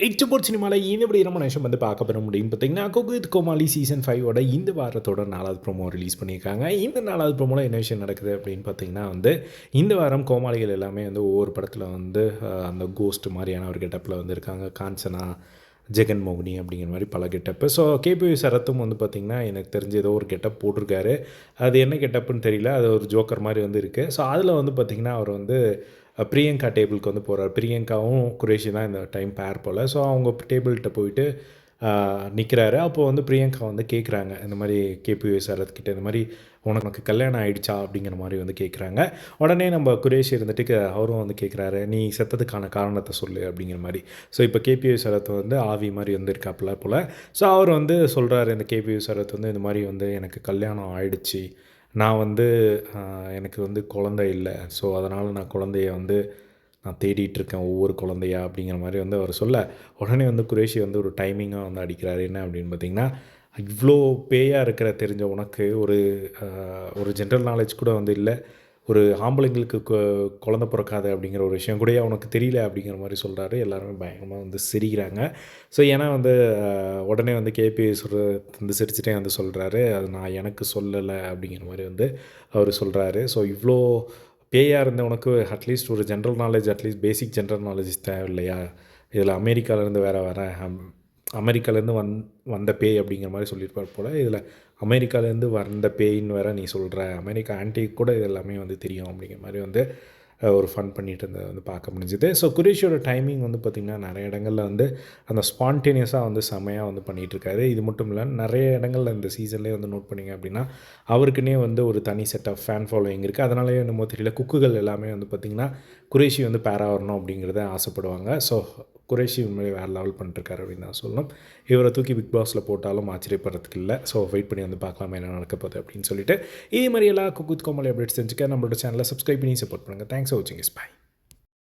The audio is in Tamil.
எக்ஸ்போர்ட் சினிமாவில் இந்த நம்ம நிமிஷம் வந்து பார்க்க பெற முடியும். பார்த்தீங்கன்னா குகுத் கோமாளி சீசன் ஃபைவோட இந்த வாரத்தோட நாலாவது ப்ரோமோ ரிலீஸ் பண்ணியிருக்காங்க. இந்த நாலாவது ப்ரோமோவில் என்ன விஷயம் நடக்குது அப்படின்னு பார்த்தீங்கன்னா வந்து இந்த வாரம் கோமாளிகள் எல்லாமே வந்து ஒவ்வொரு படத்தில் வந்து அந்த கோஸ்ட் மாதிரியான ஒரு கெட்டப்பில் வந்து இருக்காங்க காஞ்சனா ஜெகன் மோகினி அப்படிங்கிற மாதிரி பல கெட்டப்பு ஸோ கேபி சரத்தும் வந்து பார்த்திங்கன்னா எனக்கு தெரிஞ்ச ஏதோ ஒரு கெட்டப் போட்டிருக்காரு. அது என்ன கெட்டப்புன்னு தெரியல. அது ஒரு ஜோக்கர் மாதிரி வந்து இருக்குது ஸோ அதில் வந்து பார்த்திங்கன்னா அவர் வந்து பிரியங்கா டேபிளுக்கு வந்து போகிறார் பிரியங்காவும் குரேஷி தான் இந்த டைம் பேர் போல். ஸோ அவங்க டேபிள்கிட்ட போயிட்டு நிற்கிறாரு அப்போது வந்து பிரியங்கா வந்து கேட்குறாங்க இந்த மாதிரி கேபிஓ சரத்கிட்ட இந்த மாதிரி உனக்கு கல்யாணம் ஆகிடுச்சா அப்படிங்கிற மாதிரி வந்து கேட்குறாங்க உடனே நம்ம குரேஷ் இருந்துட்டு அவரும் வந்து கேட்குறாரு நீ செத்ததுக்கான காரணத்தை சொல்லு அப்படிங்கிற மாதிரி. ஸோ இப்போ கேபியூ சரத் வந்து ஆவி மாதிரி வந்து இருக்காப்புல போல். ஸோ அவர் வந்து சொல்கிறாரு இந்த கேபியூ சரத் வந்து இந்த மாதிரி வந்து எனக்கு கல்யாணம் ஆயிடுச்சு. நான் வந்து எனக்கு வந்து குழந்தை இல்லை. ஸோ அதனால் நான் குழந்தைய வந்து நான் தேடிட்டுருக்கேன் ஒவ்வொரு குழந்தையா அப்படிங்கிற மாதிரி வந்து அவர் சொல்ல. உடனே வந்து குரேஷி வந்து ஒரு டைமிங்காக வந்து அடிக்கிறார். என்ன அப்படின்னு பார்த்தீங்கன்னா இவ்வளோ பேயாக இருக்கிற தெரிஞ்ச உனக்கு ஒரு ஒரு ஜென்ரல் நாலேஜ் கூட வந்து இல்லை. ஒரு ஆம்பளைங்களுக்கு கொ- பிறக்காது அப்படிங்கிற ஒரு விஷயம் கூட உனக்கு தெரியல அப்படிங்கிற மாதிரி சொல்கிறாரு எல்லாருமே பயங்கரமாக வந்து சிரிக்கிறாங்க. ஸோ ஏன்னா வந்து உடனே வந்து கேபி வந்து சிரிச்சுட்டே வந்து சொல்கிறாரு அது நான் எனக்கு சொல்லலை அப்படிங்கிற மாதிரி வந்து அவர் சொல்கிறாரு ஸோ இவ்வளோ பேயாக இருந்த உனக்கு அட்லீஸ்ட் ஒரு general knowledge at least basic general knowledge தேவை இல்லையா இதில் அமெரிக்காவிலேருந்து வேறு வரேன் அமெரிக்காலேருந்து வந் வந்த பேய் அப்படிங்கிற மாதிரி சொல்லியிருப்பார் போல். இதில் அமெரிக்காலேருந்து வந்த பேயின்னு வேற நீ சொல்கிற அமெரிக்கா ஆன்டி கூட இது எல்லாமே வந்து தெரியும் அப்படிங்கிற மாதிரி வந்து ஒரு ஃபன் பண்ணிட்டு இருந்ததை வந்து பார்க்க முடிஞ்சுது. ஸோ குரேஷியோட டைமிங் வந்து பார்த்திங்கன்னா நிறைய இடங்களில் வந்து அந்த ஸ்பான்டேனியஸாக வந்து செமையாக வந்து பண்ணிகிட்டு இருக்காரு. இது மட்டும் இல்லை நிறைய இடங்களில் இந்த சீசன்லேயே வந்து நோட் பண்ணிங்க அப்படின்னா அவருக்குன்னே வந்து ஒரு தனி செட் ஆஃப் ஃபேன் ஃபாலோயிங் இருக்குது அதனாலேயே என்னமோ தெரியல குக்குகள் எல்லாமே வந்து பார்த்திங்கன்னா குரேஷி வந்து பேரா வரணும் அப்படிங்கிறத ஆசைப்படுவாங்க. ஸோ குறைஷி உண்மையிலே வேறு லெவல் பண்ணிருக்காரு அப்படின்னு தான் சொல்லணும். இவரை தூக்கி பிக் பாஸில் போட்டாலும் ஆச்சரியப்படுறதுக்கு இல்லை. ஸோ வெயிட் பண்ணி வந்து பார்க்கலாம் என்ன நடக்க போகுது அப்படின்னு சொல்லிட்டு. இதே மாதிரி எல்லா குக்குத் கோமலை அப்டேட்ஸ் தெரிஞ்சுக்க நம்மளோட சேனலை சப்ஸ்கிரைப் பண்ணி சப்போர்ட் பண்ணுங்கள் தேங்க்ஸ் ஃபார் வாட்சிங் இஸ் பை